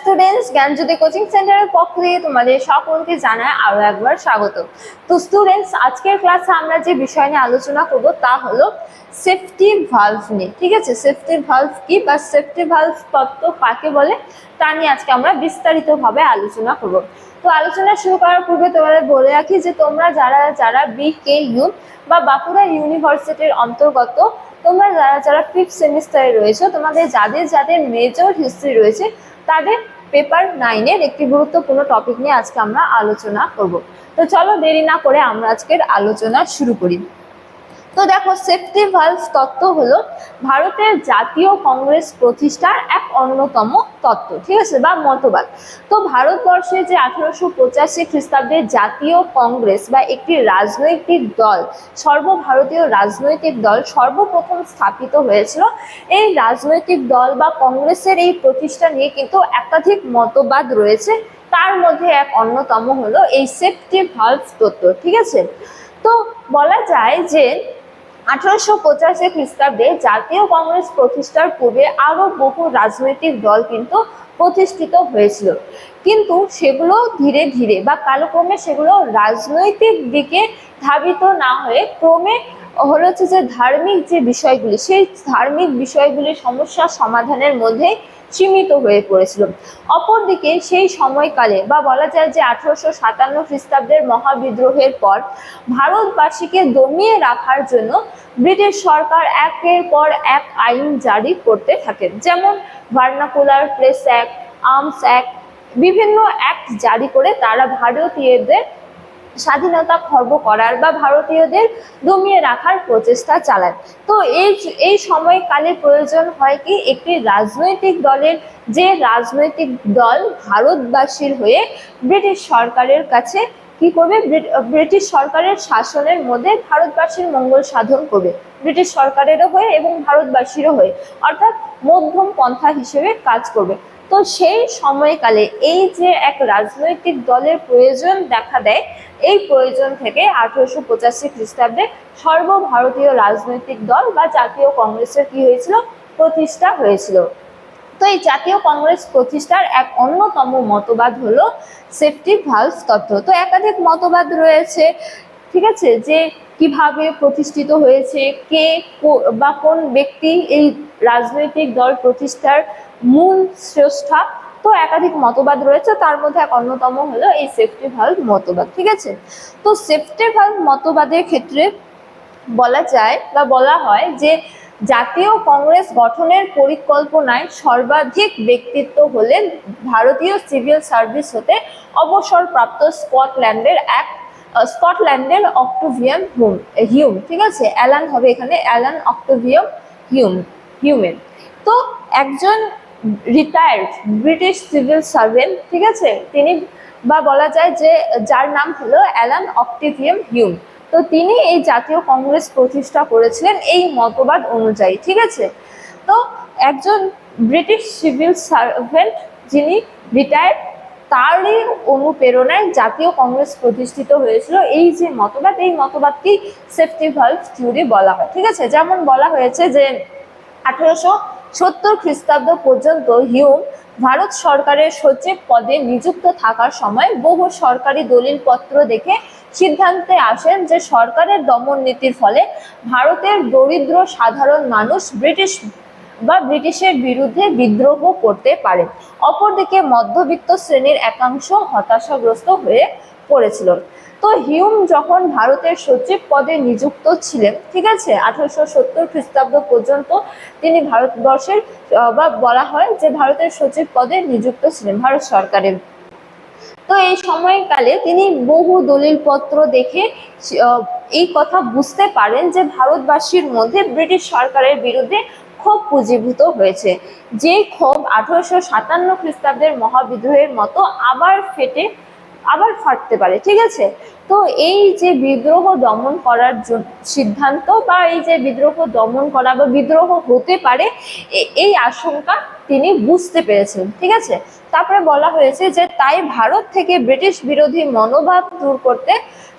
Students জ্ঞানজ্যোতি coaching সেন্টারের পক্ষ থেকে তোমাদের সকলকে জানায় আরও একবার স্বাগত। তো স্টুডেন্টস আজকের ক্লাসে আমরা যে বিষয় নিয়ে আলোচনা করব তা হলো সেফটি ভালভ নিয়ে। ঠিক আছে? সেফটি ভালভ কি বা সেফটি ভালভ তত্ত্ব কাকে বলে? তা নিয়ে আজকে আমরা বিস্তারিতভাবে আলোচনা করব। তো আলোচনা শুরু করার পূর্বে তোমাদের বলে রাখি যে তোমরা যারা যারা বি কে ইউ বা বাঁকুড়া ইউনিভার্সিটির অন্তর্গত, তোমরা যারা যারা ফিফথ সেমিস্টারে রয়েছে, তোমাদের যাদের যাদের মেজর হিস্ট্রি রয়েছে, তাদের পেপার নাইনের একটি গুরুত্বপূর্ণ টপিক নিয়ে আজকে আমরা আলোচনা করব। তো চলো দেরি না করে আমরা আজকের আলোচনা শুরু করি। তো দেখো সেফটি ভালভ তত্ত্ব হলো ভারতের জাতীয় কংগ্রেস প্রতিষ্ঠার এক অন্যতম তত্ত্ব, ঠিক আছে? বা মতবাদ। তো ভারতবর্ষে যে আঠারোশো পঁচাশি খ্রিস্টাব্দে জাতীয় কংগ্রেস বা একটি রাজনৈতিক দল, সর্বভারতীয় রাজনৈতিক দল সর্বপ্রথম স্থাপিত হয়েছিল, এই রাজনৈতিক দল বা কংগ্রেসের এই প্রতিষ্ঠা নিয়ে কিন্তু একাধিক মতবাদ রয়েছে। তার মধ্যে এক অন্যতম হলো এই সেফটি ভালভ তত্ত্ব, ঠিক আছে? তো বলা যায় যে আঠারোশো পঁচাশি খ্রিস্টাব্দে জাতীয় কংগ্রেস প্রতিষ্ঠার পূর্বে আরও বহু রাজনৈতিক দল কিন্তু প্রতিষ্ঠিত হয়েছিল। কিন্তু সেগুলো ধীরে ধীরে বা কালক্রমে সেগুলো রাজনৈতিক দিকে ধাবিত না হয়ে ক্রমে হলো হচ্ছে যে ধার্মিক যে বিষয়গুলি, সেই ধার্মিক বিষয়গুলি সমস্যা সমাধানের মধ্যে সীমিত হয়ে পড়েছিল। অপরদিকে সেই সময়কালে বা বলা যায় যে আঠারোশো সাতান্ন খ্রিস্টাব্দের মহাবিদ্রোহের পর ভারতবাসীকে দমিয়ে রাখার জন্য ব্রিটিশ সরকার একের পর এক আইন জারি করতে থাকেন যেমন vernacular press act, arms act, বিভিন্ন অ্যাক্ট জারি করে তারা ভারতীয়দের স্বাধীনতা খর্ব করার বা ভারতীয়দের দমিয়ে রাখার প্রচেষ্টা চালায়। তো এই এই সময়কালে প্রয়োজন হয় কি একটি রাজনৈতিক দলের যে রাজনৈতিক দল ভারতবাসীর হয়ে ব্রিটিশ সরকারের কাছে কি করবে? ব্রিটিশ সরকারের শাসনের মধ্যে ভারতবাসীর মঙ্গল সাধন করবে। ব্রিটিশ সরকারেরও হয়ে এবং ভারতবাসীরও হয়ে। অর্থাৎ মধ্যম পন্থা হিসেবে কাজ করবে। তো সেই সময়কালে এই যে এক রাজনৈতিক দলের প্রয়োজন দেখা দেয়, এই প্রয়োজন থেকে আঠারোশো পঁচাশি খ্রিস্টাব্দে সর্বভারতীয় রাজনৈতিক দল বা জাতীয় কংগ্রেসের কি হয়েছিল? প্রতিষ্ঠা হয়েছিল। তো এই জাতীয় কংগ্রেস প্রতিষ্ঠার এক অন্যতম মতবাদ হলো সেফটি ভালভ তত্ত্ব। তো একাধিক মতবাদ রয়েছে, ঠিক আছে? যে কীভাবে প্রতিষ্ঠিত হয়েছে কে বা কোন ব্যক্তি এই রাজনৈতিক দল প্রতিষ্ঠার মূল স্রষ্টা। তো একাধিক মতবাদ রয়েছে, তার মধ্যে এক অন্যতম হলো এই সেফটি ভালভ মতবাদ, ঠিক আছে? তো সেফটি ভালভ মতবাদের ক্ষেত্রে বলা যায় বা বলা হয় যে, জাতীয় কংগ্রেস গঠনের পরিকল্পনায় সর্বাধিক ব্যক্তিত্ব হলেন ভারতীয় সিভিল সার্ভিস হতে অবসরপ্রাপ্ত স্কটল্যান্ডের এক স্কটল্যান্ডের অক্টোভিয়াম হুম, হিউম, ঠিক আছে? অ্যালান হবে এখানে অ্যালান অক্টোভিয়াম হিউম, হিউমেন। তো একজন রিটায়ার্ড ব্রিটিশ সিভিল সার্ভেন্ট ঠিক আছে? তিনি বা বলা যায় যে যার নাম হলো অ্যালান অক্টিভিয়াম হিউম। তো তিনি এই জাতীয় কংগ্রেস প্রতিষ্ঠা করেছিলেন এই মতবাদ অনুযায়ী, ঠিক আছে? তো একজন ব্রিটিশ সিভিল সার্ভেন্ট যিনি রিটায়ার্ড তারই অনুপ্রেরণায় জাতীয় কংগ্রেস প্রতিষ্ঠিত হয়েছিল এই যে মতবাদ, এই মতবাদটি সেফটি ভালভ থিওরি বলা হয়, ঠিক আছে? যেমন বলা হয়েছে যে আঠেরোশো সত্তর খ্রিস্টাব্দ পর্যন্ত হিউম ভারত সরকারের সচিব পদে নিযুক্ত থাকার সময় বহু সরকারি দলিলপত্র দেখে সিদ্ধান্তে আসেন যে সরকারের দমন নীতির ফলে ভারতের দরিদ্র সাধারণ মানুষ ব্রিটিশ বা ব্রিটিশের বিরুদ্ধে বিদ্রোহ করতে পারে। অপরদিকে মধ্যবিত্ত শ্রেণির একাংশ হতাশাগ্রস্ত হয়ে পড়েছিল। তো হিউম যখন ভারতের সচিব পদে নিযুক্ত ছিলেন, ঠিক আছে, আঠারোশো সত্তর খ্রিস্টাব্দ পর্যন্ত তিনি ভারতবর্ষের বা বলা হয় যে ভারতের সচিব পদে নিযুক্ত ছিলেন ভারত সরকারের। তো এই সময়কালে তিনি বহু দলিলপত্র দেখে এই কথা বুঝতে পারেন যে ভারতবাসীর মধ্যে ব্রিটিশ সরকারের বিরুদ্ধে ক্ষোভ পুঁজিভূত হয়েছে। যে ক্ষোভ আঠারোশো সাতান্ন খ্রিস্টাব্দের মহাবিদ্রোহের মতো আবার ফেটে, আবার ফাটতে পারে, ঠিক আছে? তো এই যে বিদ্রোহ দমন করার সিদ্ধান্ত বা এই যে বিদ্রোহ দমন করা বা বিদ্রোহ হতে পারে এই আশঙ্কা তিনি বুঝতে পেরেছেন, ঠিক আছে? তারপরে বলা হয়েছে যে তাই ভারত থেকে ব্রিটিশ বিরোধী মনোভাব দূর করতে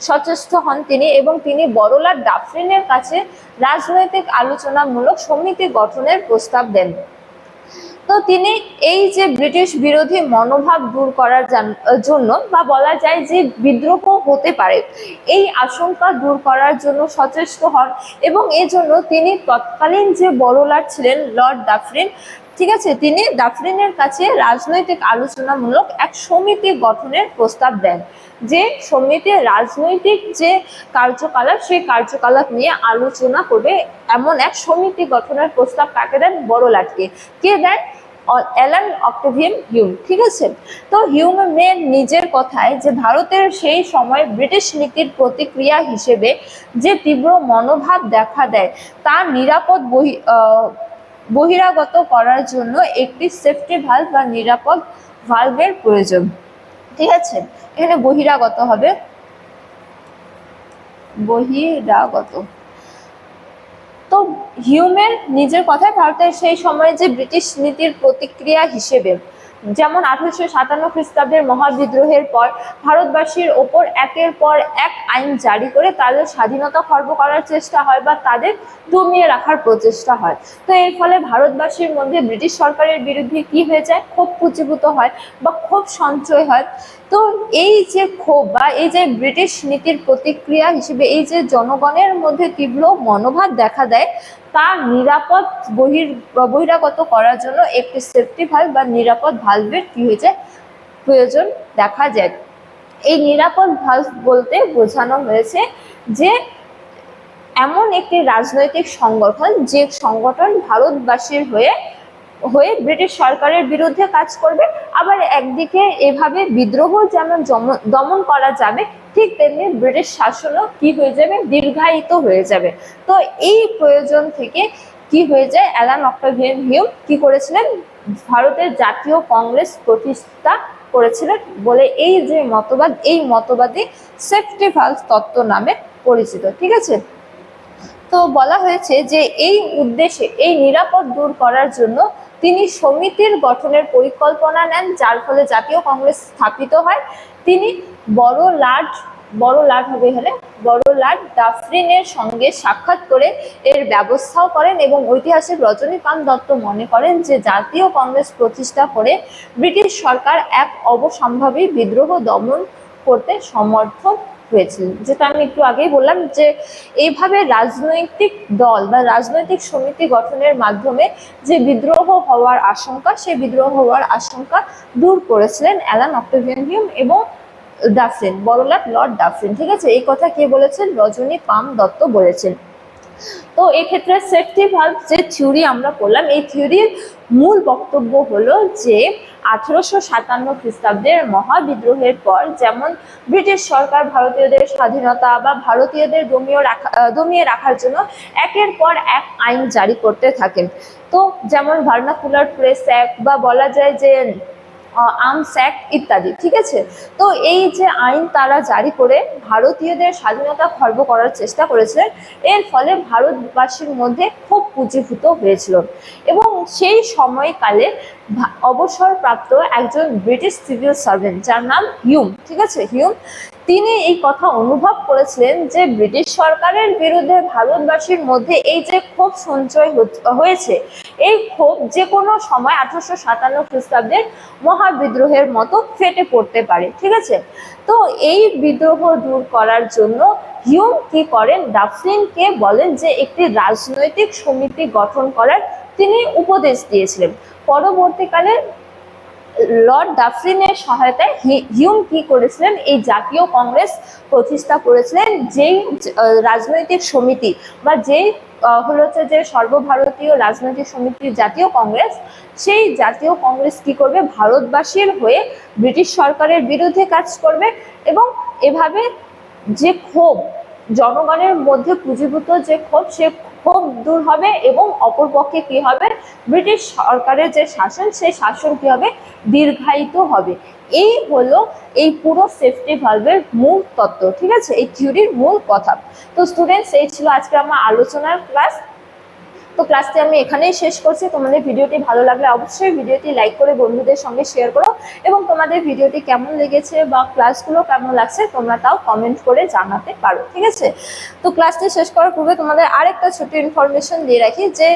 সচেষ্ট হন তিনি এবং তিনি বড়লাট ডাফরিনের কাছে রাজনৈতিক আলোচনামূলক সমিতি গঠনের প্রস্তাব দেন। তো তিনি এই যে ব্রিটিশ বিরোধী মনোভাব দূর করার জন্য বা বলা যায় যে বিদ্রোহ হতে পারে, এই আশঙ্কা দূর করার জন্য সচেষ্ট হন এবং এজন্য তিনি তৎকালীন যে বড়লাট ছিলেন, লর্ড ডাফরিন ঠিক আছে? তিনি ডাফরিনের কাছে রাজনৈতিক আলোচনামূলক এক সমিতি গঠনের প্রস্তাব দেন, যে সমিতি রাজনৈতিক যে কার্যকলাপ, সেই কার্যকলাপ নিয়ে আলোচনা করবে এমন এক সমিতি গঠনের প্রস্তাব কাকে দেন? বড়লাটকে কে দেন? অ্যালান অক্টেভিয়ান হিউম, ঠিক আছে? তো হিউমের নিজের কথায় যে ভারতের সেই সময় ব্রিটিশ নীতির প্রতিক্রিয়া হিসেবে যে তীব্র মনোভাব দেখা দেয়, তা নিরাপদ বহি বহিরাগত করার জন্য একটি সেফটি ভাল্ব বা নিরাপদ ভাল্বের প্রয়োজন। ঠিক আছে? এখানে বহিরাগত হবে। বহিরাগত। তো হিউমের নিজের কথায় ভারতের সেই সময় যে ব্রিটিশ নীতির প্রতিক্রিয়া হিসেবে যেমন আঠারোশো সাতান্ন খ্রিস্টাব্দের মহাবিদ্রোহের পর ভারতবাসীর ওপর একের পর এক আইন জারি করে তাদের স্বাধীনতা খর্ব করার চেষ্টা হয় বা তাদের দমিয়ে রাখার প্রচেষ্টা হয়। তো এর ফলে ভারতবাসীর মধ্যে ব্রিটিশ সরকারের বিরুদ্ধে কি হয়ে যায়? ক্ষোভ পুঞ্জীভূত হয় বা ক্ষোভ সঞ্চয় হয়। তো এই যে ক্ষোভ বা এই যে ব্রিটিশ নীতির প্রতিক্রিয়া হিসেবে এই যে জনগণের মধ্যে তীব্র মনোভাব দেখা দেয় তা নিরাপদ বহির, বহিরাগত করার জন্য একটি সেফটি ভাল্ব বা নিরাপদ ভাল্বের কি হয়েছে, প্রয়োজন দেখা যায়। এই নিরাপদ ভাল্ব বলতে বোঝানো হয়েছে যে, এমন একটি রাজনৈতিক সংগঠন যে সংগঠন ভারতবাসীর হয়ে হয়ে ব্রিটিশ সরকারের বিরুদ্ধে কাজ করবে, আবার একদিকে এভাবে বিদ্রোহ যেমন দমন করা যাবে ঠিক তেমনি ব্রিটিশ শাসনও কি হয়ে যাবে? দীর্ঘায়িত হয়ে যাবে। তো এই প্রয়োজন থেকে কি হয়ে যায়? অ্যালান অক্টাভিয়ান হিউম কি করেছিলেন? ভারতের জাতীয় কংগ্রেস প্রতিষ্ঠা করেছিলেন বলে এই যে মতবাদ, এই মতবাদই সেফটি ভালভ তত্ত্ব নামে পরিচিত, ঠিক আছে? তো বলা হয়েছে যে এই উদ্দেশ্যে, এই নিরাপদ দূর করার জন্য তিনি সমিতির গঠনের পরিকল্পনা নেন, যার ফলে জাতীয় কংগ্রেস স্থাপিত হয়। তিনি বড় লাট বড় লাট হবে হলে বড় লাট ডাফরিনের সঙ্গে সাক্ষাৎ করে এর ব্যবস্থাও করেন এবং ঐতিহাসিক রজনীকান্ত দত্ত মনে করেন যে জাতীয় কংগ্রেস প্রতিষ্ঠা করে ব্রিটিশ সরকার এক অবসম্ভাবী বিদ্রোহ দমন করতে সমর্থ হয়েছিলেন। যেটা আমি একটু আগেই বললাম যে এইভাবে রাজনৈতিক দল বা রাজনৈতিক সমিতি গঠনের মাধ্যমে যে বিদ্রোহ হওয়ার আশঙ্কা, সেই বিদ্রোহ হওয়ার আশঙ্কা দূর করেছিলেন অ্যালান অক্টেভিয়ান হিউম এবং ডাফরিন বড়লাট লর্ড ডাফরিন ঠিক আছে? এই কথা কে বলেছেন? রজনী পাম দত্ত বলেছেন। তো এক্ষেত্রে সেফটি ভাল্ভ যে থিওরি আমরা পড়লাম এই থিওরির মূল বক্তব্য হলো যে, আঠেরোশো সাতান্ন খ্রিস্টাব্দের মহাবিদ্রোহের পর যেমন ব্রিটিশ সরকার ভারতীয়দের স্বাধীনতা বা ভারতীয়দের দমিয়ে রাখা, দমিয়ে রাখার জন্য একের পর এক আইন জারি করতে থাকেন। তো যেমন ভার্নাকুলার প্রেস অ্যাক্ট বা বলা যায় যে আর্মস অ্যাক্ট ইত্যাদি, ঠিক আছে? তো এই যে আইন তারা জারি করে ভারতীয়দের স্বাধীনতা খর্ব করার চেষ্টা করেছিলেন, এর ফলে ভারতবাসীর মধ্যে খুব পুঁজিভূত হয়েছিল। এবং সেই সময়কালে অবসরপ্রাপ্ত একজন ব্রিটিশ সিভিল সার্ভেন্ট, যার নাম হিউম ঠিক আছে? হিউম তিনি এই কথা অনুভব করেছিলেন যে ব্রিটিশ সরকারের বিরুদ্ধে ভারতবাসীর মধ্যে এই যে ক্ষোভ সঞ্চয় হয়েছে এই ক্ষোভ যে কোনো সময় আঠারোশো সাতান্ন খ্রিস্টাব্দের মহাবিদ্রোহের মতো ফেটে পড়তে পারে, ঠিক আছে? তো এই বিদ্রোহ দূর করার জন্য হিউম কি করেন? ডাফলিনকে বলেন যে একটি রাজনৈতিক সমিতি গঠন করার তিনি উপদেশ দিয়েছিলেন। পরবর্তীকালে লর্ড ডাফরিনের সহায়তায় হিউম কি করেছিলেন? এই জাতীয় কংগ্রেস প্রতিষ্ঠা করেছিলেন, যেই রাজনৈতিক সমিতি বা যেই হলো হচ্ছে যে সর্বভারতীয় রাজনৈতিক সমিতির জাতীয় কংগ্রেস, সেই জাতীয় কংগ্রেস কি করবে? ভারতবাসীর হয়ে ব্রিটিশ সরকারের বিরুদ্ধে কাজ করবে এবং এভাবে যে ক্ষোভ, জনগণের মধ্যে পুঁজিভূত যে ক্ষোভ, সে ক্ষোভ দূর হবে এবং অপরপক্ষে কি হবে? ব্রিটিশ সরকারের যে শাসন, সেই শাসন কি হবে? দীর্ঘায়িত হবে। এই হলো এই পুরো সেফটি ভালভের মূল তত্ত্ব, ঠিক আছে? এই থিওরির মূল কথা। তো স্টুডেন্টস এই ছিল আজকে আমার আলোচনার ক্লাস তো ক্লাসটি আমি এখানেই শেষ করছি। তোমাদের ভিডিওটি ভালো লাগলে অবশ্যই ভিডিওটি লাইক করে বন্ধুদের সঙ্গে শেয়ার করো এবং তোমাদের ভিডিওটি কেমন লেগেছে বা ক্লাসগুলো কেমন লাগছে তোমরা তাও কমেন্ট করে জানাতে পারো, ঠিক আছে? তো ক্লাসটি শেষ করার পূর্বে তোমাদের আরেকটা ছোট ইনফরমেশন দিয়ে রাখি যে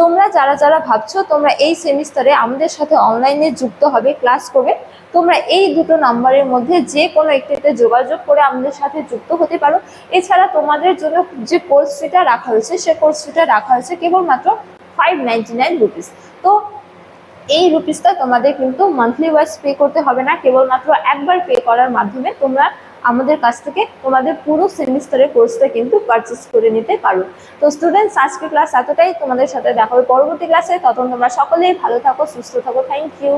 তোমরা যারা যারা ভাবছ তোমরা এই সেমিস্টারে আমাদের সাথে অনলাইনে যুক্ত হবে ক্লাস করবে, তোমরা এই দুটো নাম্বারের মধ্যে যে কোনো একটিতে যোগাযোগ করে আমাদের সাথে যুক্ত হতে পারো। এছাড়া তোমাদের জন্য যে কোর্স ফিটা রাখা হয়েছে, সে কোর্স ফিটা রাখা হয়েছে কেবলমাত্র ফাইভ নাইনটি নাইন রুপিস তো এই রুপিসটা তোমাদের কিন্তু মান্থলি ওয়াইজ পে করতে হবে না, কেবলমাত্র একবার পে করার মাধ্যমে তোমরা আমাদের কাছ থেকে তোমাদের পুরো সেমিস্টারের কোর্সটা কিন্তু পারচেস করে নিতে পারো। তো স্টুডেন্টস আজকে ক্লাস এতটাই। তোমাদের সাথে দেখা হবে পরবর্তী ক্লাসে তখন তোমরা সকলেই ভালো থাকো, সুস্থ থাকো। Thank you